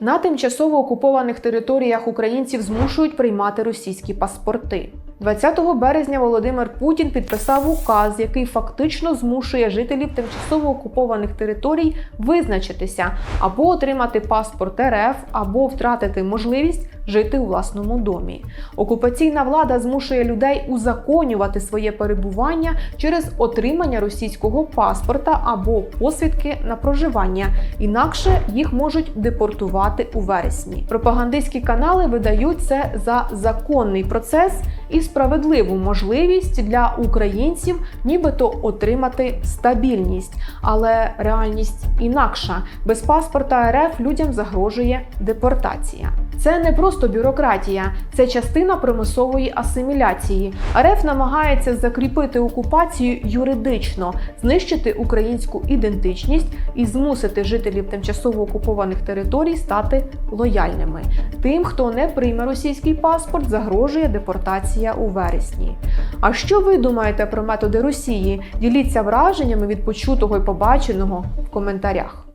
На тимчасово окупованих територіях українців змушують приймати російські паспорти. 20 березня Володимир Путін підписав указ, який фактично змушує жителів тимчасово окупованих територій визначитися або отримати паспорт РФ, або втратити можливість жити у власному домі. Окупаційна влада змушує людей узаконювати своє перебування через отримання російського паспорта або посвідки на проживання, інакше їх можуть депортувати у вересні. Пропагандистські канали видають це за законний процес і справедливу можливість для українців, нібито отримати стабільність, але реальність інакша. Без паспорта РФ людям загрожує депортація. Це не просто бюрократія, це частина примусової асиміляції. РФ намагається закріпити окупацію юридично, знищити українську ідентичність і змусити жителів тимчасово окупованих територій стати лояльними. Тим, хто не прийме російський паспорт, загрожує депортація у вересні. А що ви думаєте про методи Росії? Діліться враженнями від почутого і побаченого в коментарях.